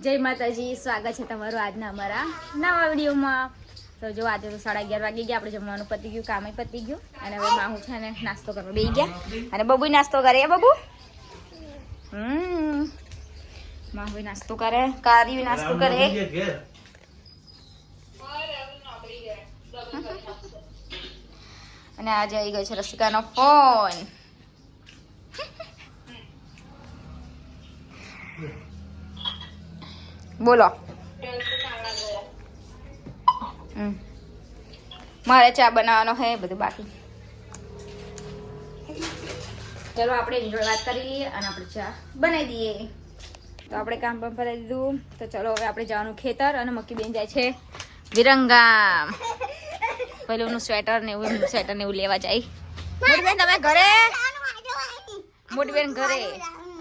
જય માતાજી સ્વાગત છે તમારું આજના અમારા નવા વિડીયોમાં. તો જો આજે તો સાડા અગિયાર વાગી ગયા આપણે જમવાનું પતી ગયું કામે પતી ગયું. અને હવે માહુ છે ને નાસ્તો કરવા બેસી ગયા. અને બબુ નાસ્તો કરે બબુ? હમ. માહુ નાસ્તો કરે કારી નાસ્તો કરે. અને આજે આવી ગયો છે રસિકાનો ફોન. બોલો. મારે ચા બનાવવાનો હે બધું બાકી. ચલો, આપણે એની વાત કરી લઈએ અને આપણે ચા બનાવી દઈએ. તો આપણે કામ પણ ભરાઈ દીધું. તો ચલો, હવે આપણે જવાનું ખેતર અને મક્કી બેન જાય છે વિરંગામ. પેલું સ્વેટર ને એવું સ્વેટર ને એવું લેવા જાય. મોટી બેન તમે ઘરે? મોટી બેન ઘરે.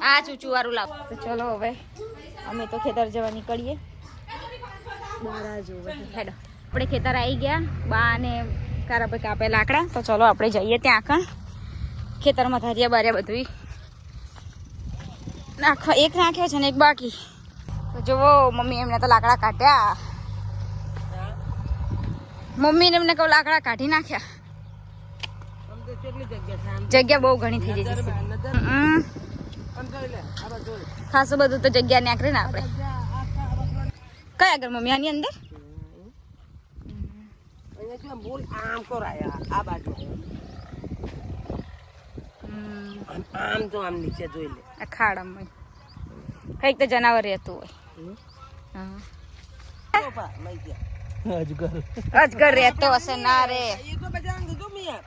આ ચૂચું વાળું લાવો. તો ચલો, હવે અમે તો ખેતર જવા નીકળીએ. હેડો. આપણે ખેતર આવી ગયા. બા અને કારા ભાઈ કાપે લાકડા. તો ચલો આપણે જઈએ ત્યાં આગળ. ખેતરમાં ધારિયા બાર્યા બધું નાખો એક નાખ્યો છે ને એક બાકી. તો જુઓ મમ્મી એમને તો લાકડા કાઢ્યા. મમ્મીને એમને કહું લાકડા કાઢી નાખ્યા. જગ્યા બહુ ઘણી થઈ હમ. ખાસું બધું તો જગ્યા નીકળે ને આપણે. કયા આગળ મમ્મી? આની અંદર? આમ કોરાયા આ બાજુ આમ આમ જો આમ નીચે જોઈ લે. આ ખાડામાં કંઈક તો જનાવર રહેતું હોય. અજગર. રહેતો હશે ના રે. એ તો બધા કીધું મેં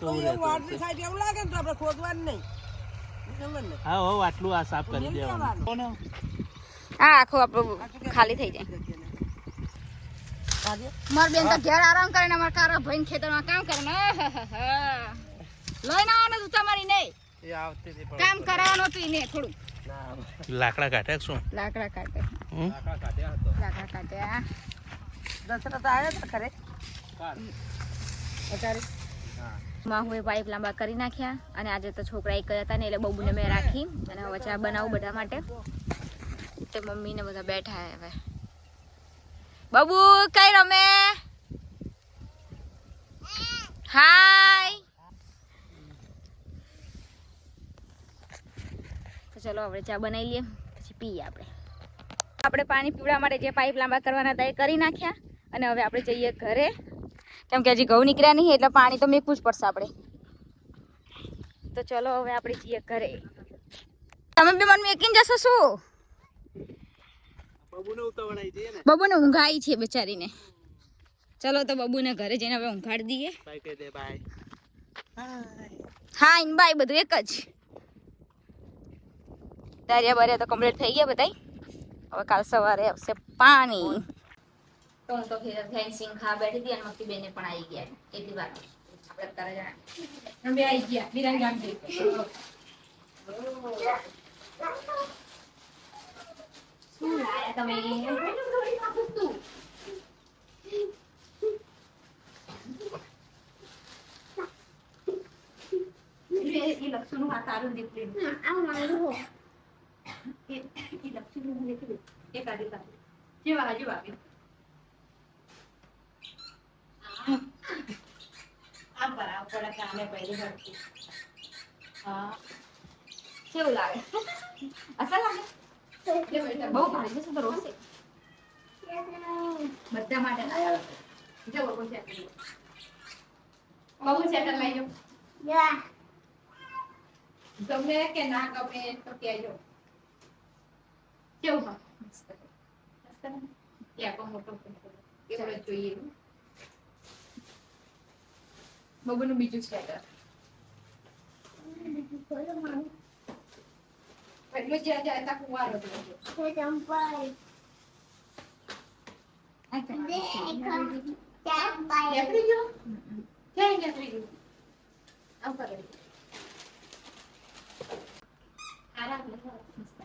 તો એવું વાડની સાઈડ એવું લાગે ને તો આપણે ખોદવાનું નહીં. ને હા હો આટલું આ સાફ કરી દેવાનું. આ આખું આપણું ખાલી થઈ જાય. માર બેન તો ઘેર આરામ કરે ને મારા કારો ભાઈ ખેતરમાં કામ કરે ને. લઈને આવવાનું તું તમારી નહીં એ કામ કરાવવાનું હતું એને થોડું. લાકડા કાઢે શું? લાકડા કાઢે હમ? લાકડા કાઢ્યા દશરથ આવ્યા હતા ખરે? અત્યારે? માહુએ પાઇપ લાંબા કરી નાખ્યા અને આજે તો છોકરા એક હતા ને એટલે બબુને મેં રાખી. અને હવે ચા બનાવું બધા માટે. તે મમ્મી ને બધા બેઠા હવે. બબુ, કઈ રમે? હાય. તો ચલો આપણે ચા બનાવી લઈએ, પછી પીએ આપણે. આપણે પાણી પીવડા માટે જે પાઇપ લાંબા કરવાના હતા એ કરી નાખ્યા. અને હવે આપણે જઈએ ઘરે. કેમ કે હજી ઘઉં નીકળ્યા નહીં એટલે પાણી તો મેકવું જ પડશે આપણે. તો ચલો હવે આપણે જઈએ ઘરે. તમે બી મને મેકીને જશો શું? બબુને ઉતાવળાઈ જઈએ ને. બબુને ઊંઘ આવી છે બચારીને. ચલો તો બબુને ઘરે જઈને હવે ઊંઘાડી દઈએ. બાય કહી દે બાય હા ઇન બાય બધું એક જ. દારિયા બારિયા તો કમ્પ્લીટ થઈ ગયા બધાય? હવે કાલ સવારે આવશે પાણી. તો હું તો ફેન્સિંગ ખા બેઠી હતી અને મક્કી બેને પણ આવી ગયા. એટલી વાર. આપણે તારા જાણે બે આવી ગયા. વિરંગામ શું લાયા તમે? લક્ષણનું હાથ આરું દીકરી કાઢી કાઢી. જેવા. હાજુ આવી આ પર આ પર કામે પહેરી હરકી હા. કેવું લાગે? અસર લાગે? બહુ ભારે છે તો રોશે બધા માટે મોટો જોઈએ? બબુનું બીજું સ્વેટર એટલું જ્યાં જાય ત્યાં કુંવારો જ રહેજો. આ ક્યાં? નીકળી ગયો? ક્યાં નીકળી ગયો? આમ કરો. આરામ લે. મસ્ત.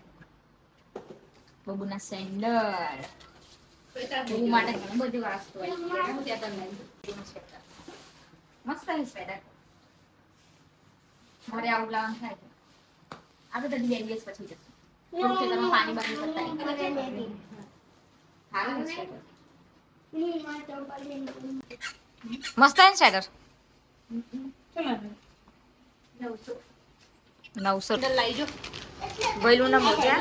બબુના સેન્ડલ બબુ માટે ઘણું બધી વસ્તુ આવી ગઈ. હું ત્યાં તમને બબુનું સ્વેટર. મસ્ત છે સ્વેટર મારે આવું લાવવાનું થાય છે. આપણે તો બે દિવસ પછી જશું. થોડું તમે પાણી બાણી છે. sweater. મસ્ત છે ને સ્વેટર નવસો. લઈ જો. ભૈલું ના મોજા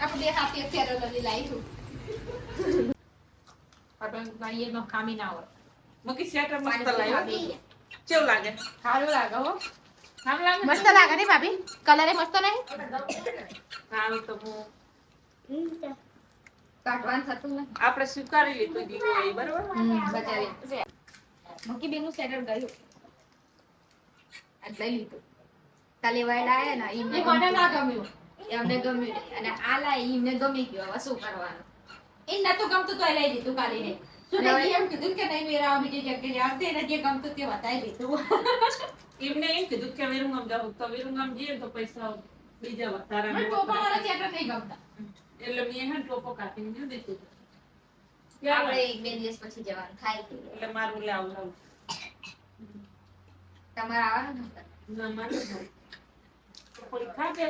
આપણે બે હાથે ફેરો લઈ લાવી આપણે ગણીએ માં ખામી ના હોય મકી સ્વેટર મસ્ત લાગ્યો. કેવું લાગે સારું લાગે હો સારું લાગે મસ્ત લાગે ને ભાભી કલર મસ્ત નહીં સારું તો હું કાઢવાનું થતું નહીં આપણે સ્વીકારી લીધું દીકરો એ બરોબર બચાવી મકી બેનું સ્વેટર ગયું લઈ લીધું કાલે વાયલા આવ્યા ને એમને મને ના ગમ્યું એમને ગમ્યું અને આ લાઈ એમને ગમી ગયો હવે શું કરવાનું એ નતું ગમતું તો એ લઈ લીધું કાલી ને સુરેશજી એમ કીધું કે નહીં મેરા બીજી જગ્યાએ આવતે એને જે ગમતું તે બતાવી દીધું એમને એમ કીધું કે વિરુંગામ જાવું તો વિરુંગામ જઈએ ને તો પૈસા બીજા વધારા મને ટોપા વાળા ચેટર નહીં ગમતા. એટલે મેં હે ને ટોપો કાઢીને દીધું દીધું. આપણે આપણે એક બે દિવસ પછી જવાનું થાય કે એટલે મારું લે આવું લાવું તમારે આવવાનું ને? ના મારું ભાઈ કોઈ ખાધે?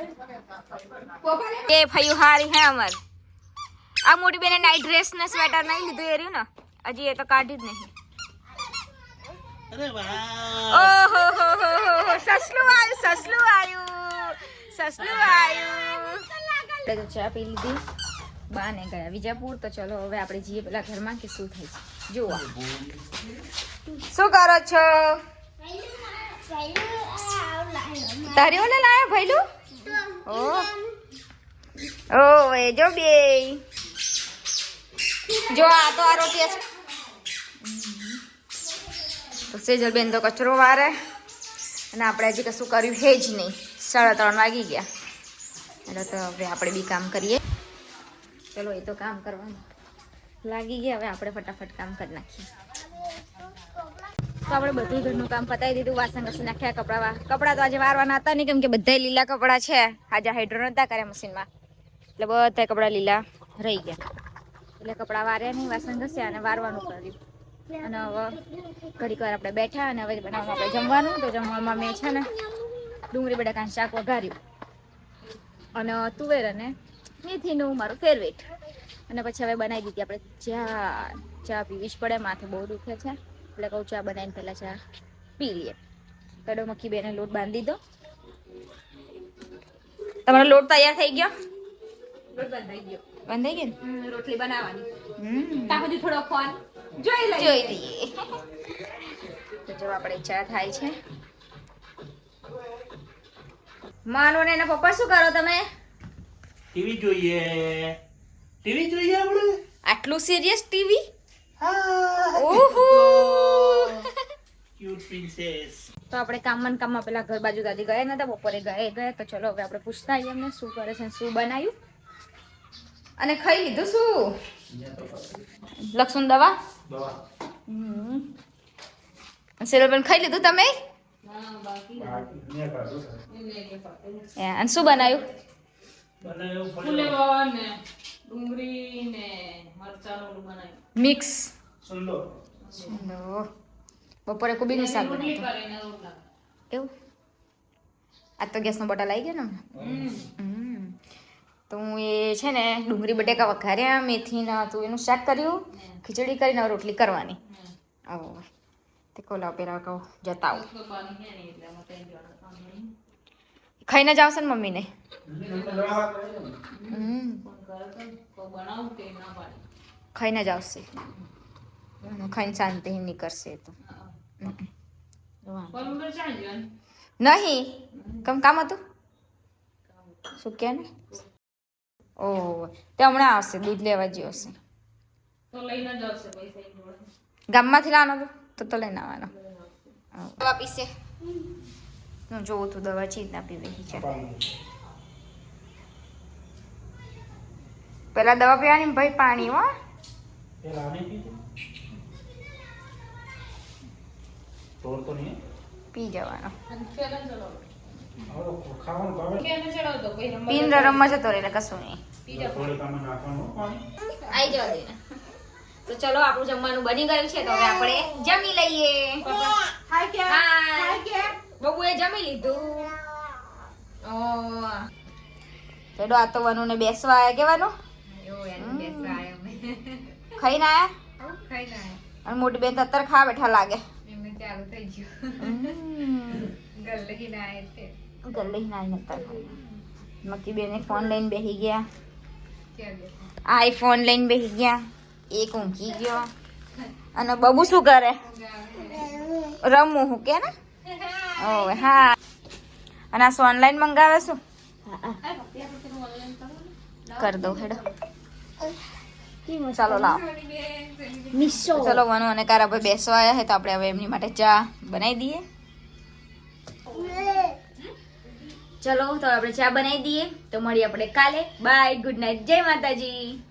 ને? એ ભયું હારી હે અમર. આ મોટી બેને નાઈટ ડ્રેસ ને સ્વેટર નહીં લીધું એ રહ્યું ને? હજી એ તો કાઢી જ નહીં. અરે વાહ. ઓહો હો હો હો હો. સસલું આવ્યું સસલું આવ્યું. સસલું આવ્યું. આપણે તો ચા પી લીધી. બા ને ગયા. વિજાપુર તો ચલો હવે આપણે જઈએ પેલા ઘરમાં કે શું થાય છે? જુઓ. શું કરો છો? તારી ઓલે લાયા ભૈલું? ઓ ઓ એ જો બે જો આ તો આ રોટી છે તો સેજલબેન તો કચરો વારે. અને આપણે હજી કશું કર્યું હે જ નહીં. સાડા ત્રણ વાગી ગયા. એટલે તો હવે આપણે બી કામ કરીએ. ચલો, એ તો કામ કરવાનું. લાગી ગયા, હવે આપણે ફટાફટ કામ કરી નાખીએ. તો આપણે બધું ઘરનું કામ પતાવી દીધું, વાસણ ઘસી નાખ્યા, કપડા કપડા તો આજે વારવાના હતા નહીં, કેમ કે બધા લીલા કપડા છે. આજે હાઇડ્રો નતા કર્યા મશીનમાં. એટલે બધા કપડાં લીલા રહી ગયા. એટલે કપડા વાર્યા નહીં, વાસણ ઘસ્યા અને વારવાનું કર્યું. અને હવે ઘડીક વાર આપણે બેઠા અને હવે બનાવવાનું આપણે જમવાનું. તો જમવામાં મેં છે ને ડુંગળી બટાકાનું શાક વઘાર્યું. અને તુવેર અને મેથીનું મારું ફેવરેટ અને પછી હવે બનાવી દીધી આપણે ચા. ચા પીવી જ પડે, માથે બહુ દુખે છે. એટલે કહું ચા બનાવીને પહેલાં ચા પી લઈએ. કડો મક્કી બેને લોટ બાંધી દો તમારો લોટ તૈયાર થઈ ગયો? બંધાઈ ગયો. બંધાઈ ગયો રોટલી બનાવવાની. હમ. ત્યાં સુધી થોડો ફોન જોઈ લઈએ. જોઈ લઈએ. તો જો આપણે ચા થાય છે. માનો ને એના પપ્પા શું કરો તમે? ટીવી જોઈએ. ટીવી જોઈએ આપણે? આટલું સિરિયસ ટીવી? ઓહો. ક્યુટ પ્રિન્સેસ તો આપણે કામમાં કામમાં પેલા ઘર બાજુ દાદી ગયા નતા બપોરે ગયા ગયા તો ચલો હવે આપણે પૂછતા આવીએ એમને શું કરે છે ને શું બનાવ્યું અને ખાઈ લીધું શું? લક્ષ્મણ દવા? દવા. હમ. ખાઈ લીધું તમે? એ, અને શું બનાવ્યું મિક્સ. બપોરે કોબીનું શાક એવું? આ તો ગેસનો બોટલ આવી ગયો ને. તો હું એ છે ને ડુંગળી બટેકા વઘાર્યા મેથીના તું એનું શાક કર્યું ખીચડી કરીને રોટલી કરવાની. ઓ તે કોલા પેલા કહું જતા આવું. ખાઈને જ આવશે ને મમ્મીને. ખાઈને જ આવશે ખાઈને શાંતિ નીકળશે તો. નહીં. કમ કામ હતું? શું કે ને? ઓહ તે હમણાં આવશે દૂધ લેવા જેવો છે તો લઈને જ આવશે પૈસા ગામમાંથી લાવવાનો હતો? તો તો લઈને આવવાનો. દવા પીશે. હું જોઉં તું દવા ચીજ ના પીવે છે. પેલા દવા પીવાની ભાઈ પાણી હો. પી જવાનો. કોઈ રમવા પીન રમવા જતો રહે કશું નહીં. આઈ તો ચલો આપણું જમવાનું બની ગયું છે તો હવે આપણે જમી લઈએ. બબુએ જમી લીધું. ઓ. આ તો વનુ? ને બેસવા આયા કેવાનું ખાઈ ના આવું આયા. અને મોટી બેન તો અત્યારે ખા બેઠા લાગે. ચાલુ થઈ ગયું. ગલ્લે ના આયા છે ગલ્લે ના નતા મક્કી બેને ફોન લઈને બેસી ગયા. આઈફોન લઈને બેસી ગયા. એક ઊંઘી ગયો. અને બબુ શું કરે? રમવું હું કે ને? ઓવે હા. અને આ શું ઓનલાઈન મંગાવે શું? કરી દઉં હેડો. ચાલો લાવો. ચલો વનુ અને કારા ભાઈ બેસવા આવ્યા હે તો આપણે હવે એમની માટે ચા બનાવી દઈએ. ચલો, તો આપણે ચા બનાવી દઈએ. તો મળીએ આપણે કાલે. બાય ગુડ નાઇટ જય માતાજી.